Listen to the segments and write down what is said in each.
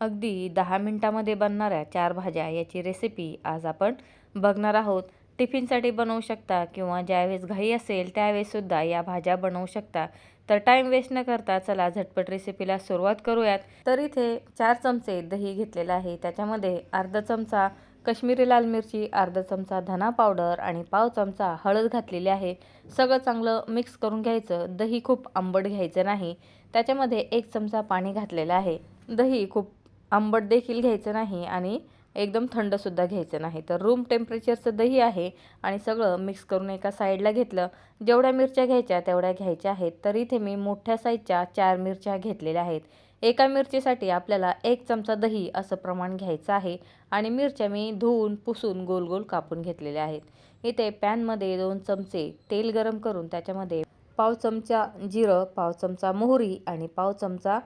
अगदी दहा मिनटामध्ये बनणाऱ्या चार भाज्या याची रेसिपी आज आपण बघणार आहोत. टिफिनसाठी बनवू शकता किंवा ज्यावेळेस घाई असेल त्यावेळेससुद्धा या भाज्या बनवू शकता. तर टाईम वेस्ट न करता चला झटपट रेसिपीला सुरुवात करूयात. तर इथे चार चमचे दही घेतलेलं आहे. त्याच्यामध्ये अर्धा चमचा कश्मीरी लाल मिरची अर्धा चमचा धना पावडर आणि पाव चमचा हळद घातलेली आहे. सगळं चांगलं मिक्स करून घ्यायचं. दही खूप आंबट घ्यायचं नाही. त्याच्यामध्ये एक चमचा पाणी घातलेलं आहे. दही खूप आंबट देखील घ्यायचं नाही आणि एकदम थंडसुद्धा घ्यायचं नाही. तर रूम टेम्परेचरचं दही आहे आणि सगळं मिक्स करून एका साईडला घेतलं. जेवढ्या मिरच्या घ्यायच्या तेवढ्या घ्यायच्या आहेत. तर इथे मी मोठ्या साईजच्या चार मिरच्या घेतलेल्या आहेत. एका मिरचीसाठी आपल्याला एक चमचा दही असं प्रमाण घ्यायचं आहे आणि मिरच्या मी धुवून पुसून गोल गोल कापून घेतलेल्या आहेत. इथे पॅनमध्ये दोन चमचे तेल गरम करून त्याच्यामध्ये पाव चमचा जिरं पाव चमचा मोहरी आणि पाव चमचा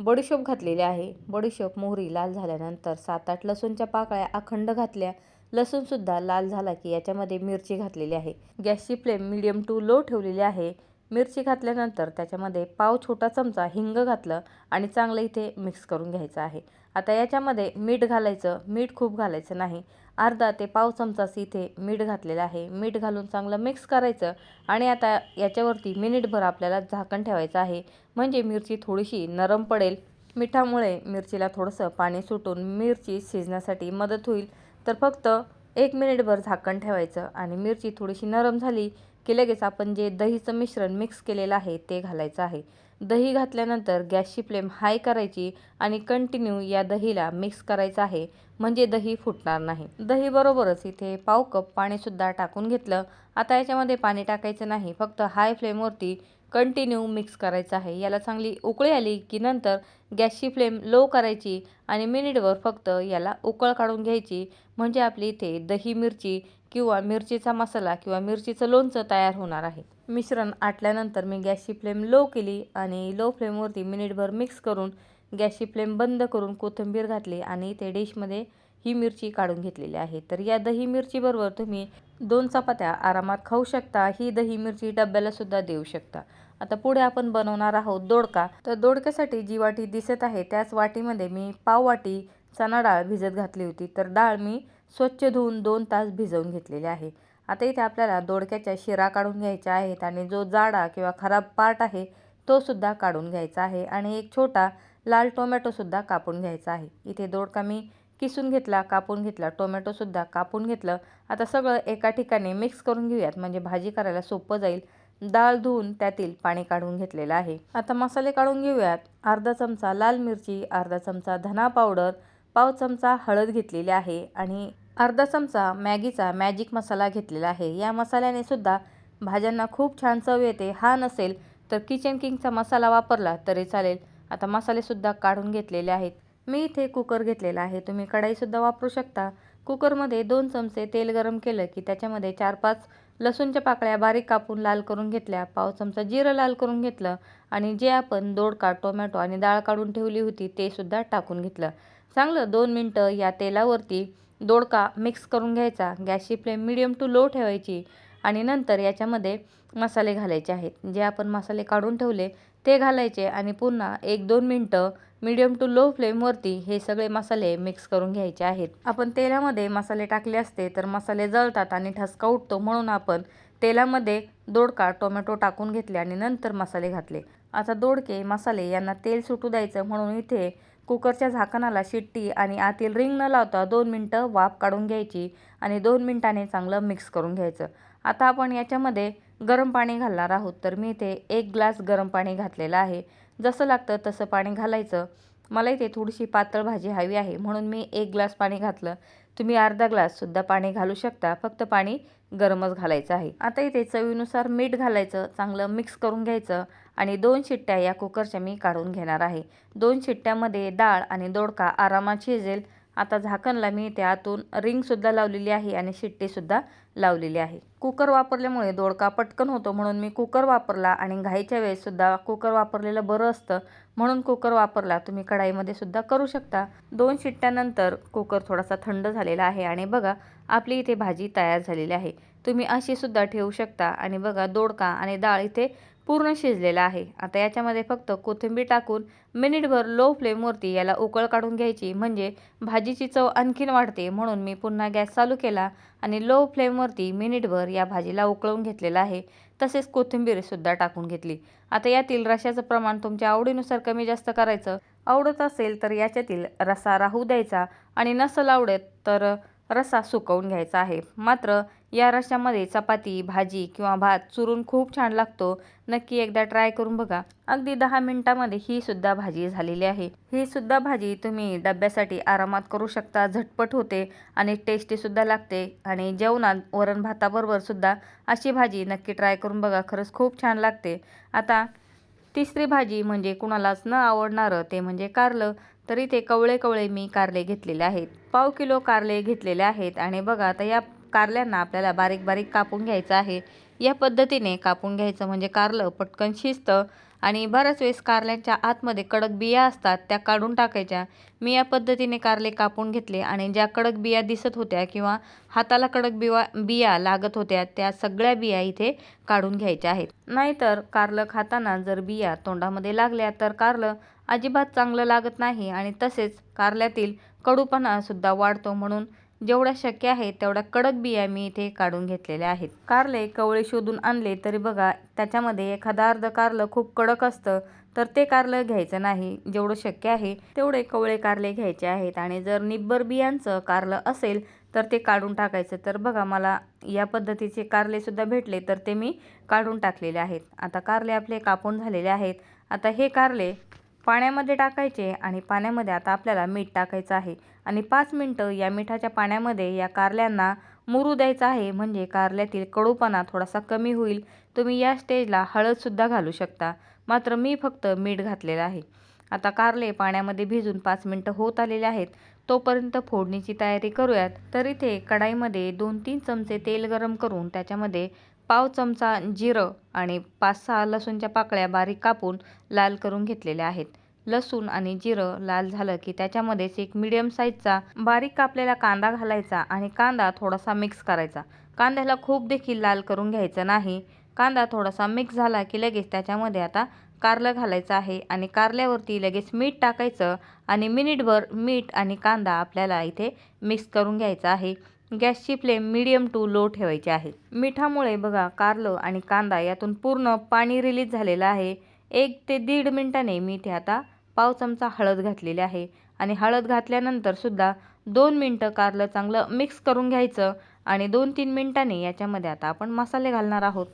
बडीशोप घातलेली आहे. बडीशोप मोहरी लाल झाल्यानंतर सात आठ लसूणच्या पाकळ्या अखंड घातल्या. लसूणसुद्धा लाल झाला की याच्यामध्ये मिरची घातलेली आहे. गॅसची फ्लेम मिडियम टू लो ठेवलेली आहे. मिरची घातल्यानंतर त्याच्यामध्ये पाव छोटा चमचा हिंग घातलं आणि चांगलं इथे मिक्स करून घ्यायचं आहे. आता याच्यामध्ये मीठ घालायचं. मीठ खूप घालायचं नाही. अर्धा ते पाव चमचाच इथे मीठ घातलेलं आहे. मीठ घालून चांगलं मिक्स करायचं आणि आता याच्यावरती मिनिटभर आपल्याला झाकण ठेवायचं आहे. म्हणजे मिरची थोडीशी नरम पडेल. मिठामुळे मिरचीला थोडंसं पाणी सुटून मिरची शिजण्यासाठी मदत होईल. तर फक्त एक मिनिटभर झाकण ठेवायचं आणि मिरची थोडीशी नरम झाली की लगेच आपण जे दहीचं मिश्रण मिक्स केलेलं आहे ते घालायचं आहे. दही घातल्यानंतर गॅसची फ्लेम हाय करायची आणि कंटिन्यू या दहीला मिक्स करायचं आहे म्हणजे दही फुटणार नाही. दहीबरोबरच इथे पाव कप पाणीसुद्धा टाकून घेतलं. आता याच्यामध्ये पाणी टाकायचं नाही फक्त हाय फ्लेमवरती कंटिन्यू मिक्स करायचं आहे. याला चांगली उकळी आली की नंतर गॅसची फ्लेम लो करायची आणि मिनिटवर फक्त याला उकळ काढून घ्यायची म्हणजे आपली इथे दही मिरची किंवा मिरचीचा मसाला किंवा मिरचीचं लोणचं तयार होणार आहे. मिश्रण आटल्यानंतर मी गॅसची फ्लेम लो केली आणि लो फ्लेमवरती मिनिटभर मिक्स करून गॅसची फ्लेम बंद करून कोथिंबीर घातली आणि ते डिशमध्ये ही मिरची काढून घेतलेली आहे. तर या दही मिरचीबरोबर तुम्ही दोन चपात्या आरामात खाऊ शकता. ही दही मिरची डब्याला सुद्धा देऊ शकता. आता पुढे आपण बनवणार आहोत दोडका. तर दोडक्यासाठी जी वाटी दिसत आहे त्याच वाटीमध्ये मी पाव वाटी चणा डाळ भिजत घातली होती. तर डाळ मी स्वच्छ धुवून दोन तास भिजवून घेतलेली आहे. आता इथे आपल्याला दोडक्याच्या शिरा काढून घ्यायच्या आहेत आणि जो जाडा किंवा खराब पार्ट आहे तोसुद्धा काढून घ्यायचा आहे आणि एक छोटा लाल टोमॅटोसुद्धा कापून घ्यायचा आहे. इथे दोडका मी किसून घेतला कापून घेतला टोमॅटोसुद्धा कापून घेतलं. आता सगळं एका ठिकाणी मिक्स करून घेऊयात. म्हणजे भाजी करायला सोपं जाईल. डाळ धुवून त्यातील पाणी काढून घेतलेलं आहे. आता मसाले काढून घेऊयात. अर्धा चमचा लाल मिरची अर्धा चमचा धना पावडर पाव चमचा हळद घेतलेली आहे आणि अर्धा चमचा मॅगीचा मॅजिक मसाला घेतलेला आहे. या मसाल्याने सुद्धा भाज्यांना खूप छान चव येते. हा नसेल तर किचन किंगचा मसाला वापरला तरी चालेल. आता मसालेसुद्धा काढून घेतलेले आहेत. मी इथे कुकर घेतलेला आहे. तुम्ही कढाईसुद्धा वापरू शकता. कुकरमध्ये दोन चमचे तेल गरम केलं की त्याच्यामध्ये चार पाच लसूणच्या पाकळ्या बारीक कापून लाल करून घेतल्या. पाव चमचा जिरं लाल करून घेतलं आणि जे आपण दोडका टोमॅटो आणि डाळ काढून ठेवली होती ते सुद्धा टाकून घेतलं. चांगलं दोन मिनटं या तेलावरती दोडका मिक्स करून घ्यायचा. गॅसची फ्लेम मिडियम टू लो ठेवायची आणि नंतर याच्यामध्ये मसाले घालायचे आहेत. जे आपण मसाले काढून ठेवले ते घालायचे आणि पुन्हा एक दोन मिनटं मिडियम टू लो फ्लेमवरती हे सगळे मसाले मिक्स करून घ्यायचे आहेत. आपण तेलामध्ये मसाले टाकले असते तर मसाले जळतात आणि ठसका उठतो म्हणून आपण तेलामध्ये दोडका टोमॅटो टाकून घेतले आणि नंतर मसाले घातले. आता दोडके मसाले यांना तेल सुटू द्यायचं म्हणून इथे कुकरच्या झाकणाला शिट्टी आणि आतील रिंग न लावता दोन मिनटं वाफ काढून घ्यायची आणि दोन मिनटाने चांगलं मिक्स करून घ्यायचं. आता आपण याच्यामध्ये गरम पाणी घालणार आहोत. तर मी इथे एक ग्लास गरम पाणी घातलेलं आहे. जसं लागतं तसं पाणी घालायचं. मला इथे थोडीशी पातळ भाजी हवी आहे. म्हणून मी एक ग्लास पाणी घातलं. तुम्ही अर्धा ग्लाससुद्धा पाणी घालू शकता. फक्त पाणी गरमच घालायचं आहे. आता इथे चवीनुसार मीठ घालायचं चांगलं मिक्स करून घ्यायचं आणि दोन शिट्ट्या या कुकरच्या मी काढून घेणार आहे. दोन शिट्ट्यामध्ये डाळ आणि दोडका आरामात शिजेल. आता झाकणला मी त्यातून रिंगसुद्धा लावलेली आहे आणि शिट्टीसुद्धा लावलेली आहे. कुकर वापरल्यामुळे दोडका पटकन होतो म्हणून मी कुकर वापरला आणि घाईच्या वेळेससुद्धा कुकर वापरलेलं बरं असतं म्हणून कुकर वापरला. तुम्ही कढाईमध्ये सुद्धा करू शकता. दोन शिट्ट्यानंतर कुकर थोडासा थंड झालेला आहे आणि बघा आपली इथे भाजी तयार झालेली आहे. तुम्ही अशी सुद्धा ठेवू शकता आणि बघा दोडका आणि डाळ इथे पूर्ण शिजलेला आहे. आता याच्यामध्ये फक्त कोथिंबीर टाकून मिनिटभर लो फ्लेमवरती याला उकळ काढून घ्यायची. म्हणजे भाजीची चव आणखीन वाढते म्हणून मी पुन्हा गॅस चालू केला आणि लो फ्लेमवरती मिनिटभर या भाजीला उकळून घेतलेला आहे. तसेच कोथिंबीरसुद्धा टाकून घेतली. आता यातील रशाचं प्रमाण तुमच्या आवडीनुसार कमी जास्त करायचं. आवडत असेल तर याच्यातील रसा राहू द्यायचा. आणि नसल आवडत तर रस्सा सुकवून घ्यायचा आहे. मात्र या रश्श्यामध्ये चपाती भाजी किंवा भात चुरून खूप छान लागतो. नक्की एकदा ट्राय करून बघा. अगदी दहा मिनिटामध्ये ही सुद्धा भाजी झालेली आहे. ही सुद्धा भाजी तुम्ही डब्यासाठी आरामात करू शकता झटपट होते आणि टेस्टीसुद्धा लागते. आणि जेवणात वरण भाताबरोबर सुद्धा अशी भाजी नक्की ट्राय करून बघा. खरंच खूप छान लागते. आता तिसरी भाजी म्हणजे कुणालाच न आवडणारं ते म्हणजे कारलं. तरी ते कवळे कवळे मी कारले घेतलेले आहेत. पाव किलो कारले घेतलेले आहेत आणि बघा आता या कारल्यांना आपल्याला बारीक बारीक कापून घ्यायचं आहे. या पद्धतीने कापून घ्यायचं म्हणजे कारलं पटकन शिजतं आणि बऱ्याच वेळेस कारल्यांच्या आतमध्ये कडक बिया असतात त्या काढून टाकायच्या. मी या पद्धतीने कारले कापून घेतले आणि ज्या कडक बिया दिसत होत्या किंवा हाताला कडक बिवा बिया लागत होत्या त्या सगळ्या बिया इथे काढून घ्यायच्या आहेत. नाहीतर कारलं खाताना जर बिया तोंडामध्ये लागल्या तर कारलं अजिबात चांगलं लागत नाही आणि तसेच कारल्यातील कडूपणासुद्धा वाढतो म्हणून जेवढ्या शक्य आहे तेवढ्या कडक बिया मी इथे काढून घेतलेल्या आहेत. कारले कवळे शोधून आणले तरी बघा त्याच्यामध्ये एखादा अर्ध कारलं खूप कडक असतं तर ते कारलं घ्यायचं नाही. जेवढं शक्य आहे तेवढे कवळे कारले घ्यायचे आहेत आणि जर निब्बर बियांचं कारलं असेल तर ते काढून टाकायचं. तर बघा मला या पद्धतीचे कारलेसुद्धा भेटले तर ते मी काढून टाकलेले आहेत. आता कारले आपले कापून झालेले आहेत. आता हे कारले पाण्यामध्ये टाकायचे आणि पाण्यामध्ये आता आपल्याला मीठ टाकायचं आहे. आणि पाच मिनटं या मिठाच्या पाण्यामध्ये या कारल्यांना मुरू द्यायचं आहे. म्हणजे कारल्यातील कडूपणा थोडासा कमी होईल. तुम्ही या स्टेजला हळदसुद्धा घालू शकता. मात्र मी फक्त मीठ घातलेलं आहे. आता कारले पाण्यामध्ये भिजून पाच मिनटं होत आलेले आहेत. तोपर्यंत फोडणीची तयारी करूयात. तर इथे कढाईमध्ये दोन तीन चमचे तेल गरम करून त्याच्यामध्ये पाव चमचा जिरं आणि पाच सहा लसूणच्या पाकळ्या बारीक कापून लाल करून घेतलेल्या आहेत. लसूण आणि जिरं लाल झालं की त्याच्यामध्येच एक मिडियम साईजचा बारीक कापलेला कांदा घालायचा आणि कांदा थोडासा मिक्स करायचा. कांद्याला खूप देखील लाल करून घ्यायचं नाही. कांदा थोडासा मिक्स झाला की लगेच त्याच्यामध्ये आता कारलं घालायचं आहे आणि कारल्यावरती लगेच मीठ टाकायचं आणि मिनिटभर मीठ आणि कांदा आपल्याला इथे मिक्स करून घ्यायचा आहे. गॅसची फ्लेम मिडियम टू लो ठेवायची आहे. मिठामुळे बघा कारलं आणि कांदा यातून पूर्ण पाणी रिलीज झालेलं आहे. एक ते दीड मिनटाने मी इथे आता पाव चमचा हळद घातलेली आहे. आणि हळद घातल्यानंतर सुद्धा दोन मिनटं कारलं चांगलं मिक्स करून घ्यायचं आणि दोन तीन मिनटांनी याच्यामध्ये आता आपण मसाले घालणार आहोत.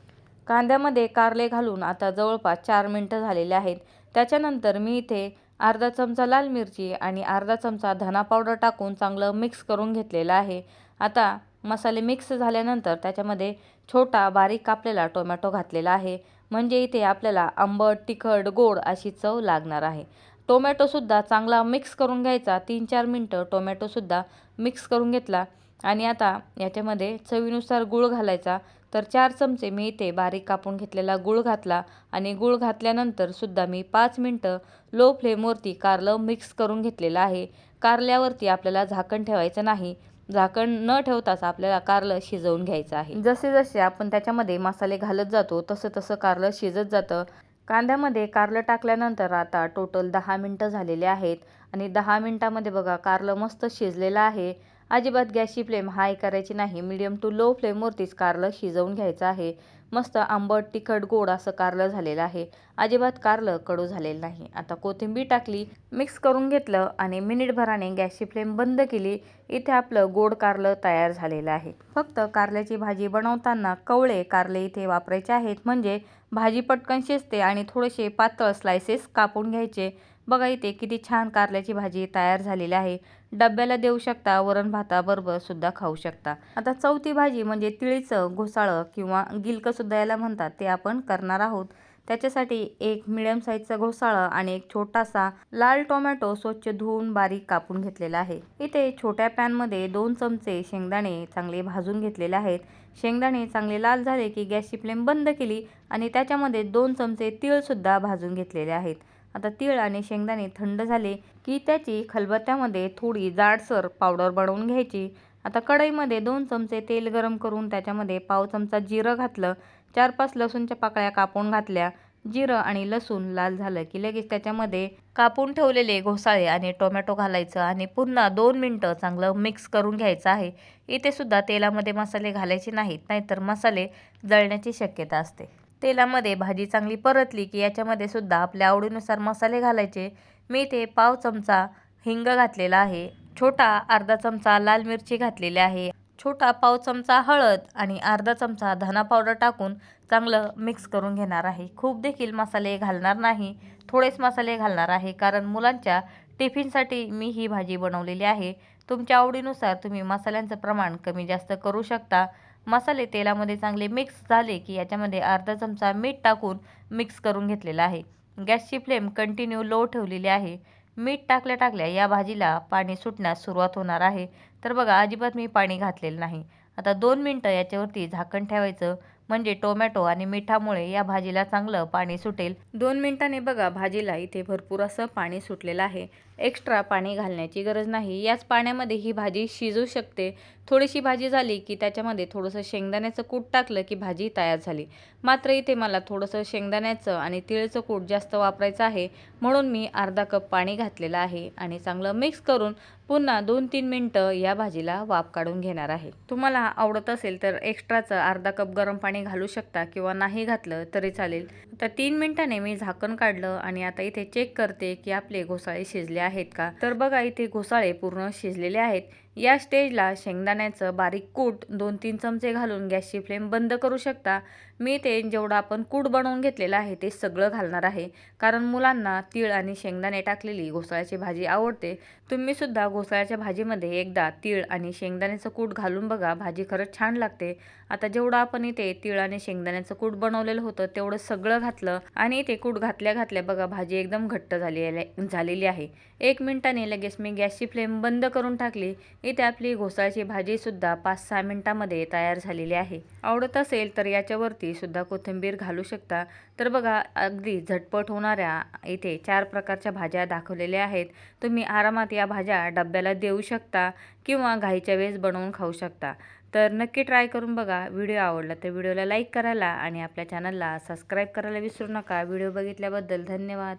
कांद्यामध्ये कारले घालून आता जवळपास चार मिनटं झालेले आहेत. त्याच्यानंतर मी इथे अर्धा चमचा लाल मिरची आणि अर्धा चमचा धना पावडर टाकून चांगलं मिक्स करून घेतलेलं आहे. आता मसाले मिक्स झाल्यानंतर त्याच्यामध्ये छोटा बारीक कापलेला टोमॅटो घातलेला आहे. म्हणजे इथे आपल्याला आंबट तिखट गोड अशी चव लागणार आहे. टोमॅटोसुद्धा चांगला मिक्स करून घ्यायचा. तीन चार मिनटं टोमॅटोसुद्धा मिक्स करून घेतला. आणि आता याच्यामध्ये चवीनुसार गूळ घालायचा. तर चार चमचे मी इथे बारीक कापून घेतलेला गूळ घातला. आणि गूळ घातल्यानंतर सुद्धा मी पाच मिनटं लो फ्लेमवरती कारलं मिक्स करून घेतलेलं आहे. कारल्यावरती आपल्याला झाकण ठेवायचं नाही. झाकण न ठेवताच आपल्याला कारलं शिजवून घ्यायचं आहे. जसे जसे आपण त्याच्यामध्ये मसाले घालत जातो तसं तसं कारलं शिजत जातं. कांद्यामध्ये कारलं टाकल्यानंतर आता टोटल दहा मिनटं झालेले आहेत. आणि दहा मिनटामध्ये बघा कारलं मस्त शिजलेलं आहे. अजिबात गॅसची फ्लेम हाय करायची नाही. मिडियम टू लो फ्लेमवरतीच कारलं शिजवून घ्यायचं आहे. मस्त आंबट तिखट गोड असं कारलं झालेलं आहे. अजिबात कारलं कडू झालेलं नाही. आता कोथिंबीर टाकली मिक्स करून घेतलं आणि मिनिटभराने गॅसची फ्लेम बंद केली. इथे आपलं गोड कारलं तयार झालेलं आहे. फक्त कारल्याची भाजी बनवताना कवळे कारले इथे वापरायचे आहेत. म्हणजे भाजी पटकन शिजते आणि थोडेसे पातळ स्लायसेस कापून घ्यायचे. बघा इथे किती छान कारल्याची भाजी तयार झालेली आहे. डब्याला देऊ शकता वरण भाताबरोबर सुद्धा खाऊ शकता. आता चौथी भाजी म्हणजे तिळीचं घोसाळं किंवा गिलकंसुद्धा याला म्हणतात. ते आपण करणार आहोत. त्याच्यासाठी एक मिडियम साईजचा घोसाळं आणि एक छोटासा लाल टोमॅटो स्वच्छ धुवून बारीक कापून घेतलेला आहे. इथे छोट्या पॅनमध्ये दोन चमचे शेंगदाणे चांगले भाजून घेतलेले आहेत. शेंगदाणे चांगले लाल झाले की गॅसची फ्लेम बंद केली आणि त्याच्यामध्ये दोन चमचे तीळसुद्धा भाजून घेतलेले आहेत. आता तीळ आणि शेंगदाणे थंड झाले की त्याची खलबत्त्यामध्ये थोडी जाडसर पावडर बनवून घ्यायची. आता कढईमध्ये दोन चमचे तेल गरम करून त्याच्यामध्ये पाव चमचा जिरं घातलं चार पाच लसूणच्या पाकळ्या कापून घातल्या. जिरं आणि लसूण लाल झालं की लगेच त्याच्यामध्ये कापून ठेवलेले घोसाळे आणि टोमॅटो घालायचं आणि पुन्हा दोन मिनटं चांगलं मिक्स करून घ्यायचं आहे. इथे सुद्धा तेलामध्ये मसाले घालायचे नाहीत नाहीतर मसाले जळण्याची शक्यता असते. तेलामध्ये भाजी चांगली परतली की याच्यामध्ये सुद्धा आपल्या आवडीनुसार मसाले घालायचे. मी ते पाव चमचा हिंग घातलेला आहे. छोटा अर्धा चमचा लाल मिरची घातलेली आहे. छोटा पाव चमचा हळद आणि अर्धा चमचा धना पावडर टाकून चांगलं मिक्स करून घेणार आहे. खूप देखील मसाले घालणार नाही. थोडेच मसाले घालणार आहे कारण मुलांच्या टिफिनसाठी मी ही भाजी बनवलेली आहे. तुमच्या आवडीनुसार तुम्ही मसाल्यांचं प्रमाण कमी जास्त करू शकता. मसाले तेलामध्ये चांगले मिक्स झाले की याच्यामध्ये अर्धा चमचा मीठ टाकून मिक्स करून घेतलेला आहे. गॅसची फ्लेम कंटिन्यू लो ठेवलेली आहे. मीठ टाकल्या टाकल्या या भाजीला पाणी सुटण्यास सुरुवात होणार आहे. तर बघा अजिबात मी पाणी घातलेलं नाही. आता दोन मिनटं याच्यावरती झाकण ठेवायचं. म्हणजे टोमॅटो आणि मिठामुळे या भाजीला चांगलं पाणी सुटेल. दोन मिनिटांनी बघा भाजीला इथे भरपूर असं पाणी सुटलेलं आहे. एक्स्ट्रा पाणी घालण्याची गरज नाही. याच पाण्यामध्ये ही भाजी शिजू शकते. थोडीशी भाजी झाली की त्याच्यामध्ये थोडंसं शेंगदाण्याचं कूट टाकलं की भाजी तयार झाली. मात्र इथे मला थोडंसं शेंगदाण्याचं आणि तिळचं कूट जास्त वापरायचं आहे. म्हणून मी अर्धा कप पाणी घातलेलं आहे आणि चांगलं मिक्स करून पुन्हा दोन तीन मिनटं या भाजीला वाफ काढून घेणार आहे. तुम्हाला आवडत असेल तर एक्स्ट्राचं अर्धा कप गरम पाणी घालू शकता किंवा नाही घातलं तरी चालेल. आता तीन मिनटाने मी झाकण काढलं आणि आता इथे चेक करते की आपले घोसाळे शिजले आहेत आहेत का? तर बघा इथे घोसाळे पूर्ण शिजलेले आहेत. या स्टेजला शेंगदाण्याचं बारीक कूट दोन तीन चमचे घालून गॅसची फ्लेम बंद करू शकता. मी ते जेवढं आपण कूट बनवून घेतलेलं आहे ते सगळं घालणार आहे. कारण मुलांना तीळ आणि शेंगदाणे टाकलेली घोसाळ्याची भाजी आवडते. तुम्हीसुद्धा घोसाळ्याच्या भाजीमध्ये एकदा तीळ आणि शेंगदाण्याचं कूट घालून बघा भाजी खरंच छान लागते. आता जेवढं आपण इथे तीळ आणि शेंगदाण्याचं कूट बनवलेलं होतं तेवढं सगळं घातलं आणि इथे कूट घातल्या घातल्या बघा भाजी एकदम घट्ट झाली झालेली आहे. एक मिनिटाने लगेच मी गॅसची फ्लेम बंद करून टाकली. इथे आपली घोसाळची भाजीसुद्धा पाच सहा मिनटामध्ये तयार झालेली आहे. आवडत असेल तर याच्यावरती सुद्धा कोथिंबीर घालू शकता. तर बघा अगदी झटपट होणाऱ्या इथे चार प्रकारच्या भाज्या दाखवलेल्या आहेत. तुम्ही आरामात या भाज्या डब्याला देऊ शकता किंवा घाईच्या वेळेस बनवून खाऊ शकता. तर नक्की ट्राय करून बघा. व्हिडिओ आवडला तर व्हिडिओला लाईक करायला आणि आपल्या चॅनलला सबस्क्राईब करायला विसरू नका. व्हिडिओ बघितल्याबद्दल धन्यवाद.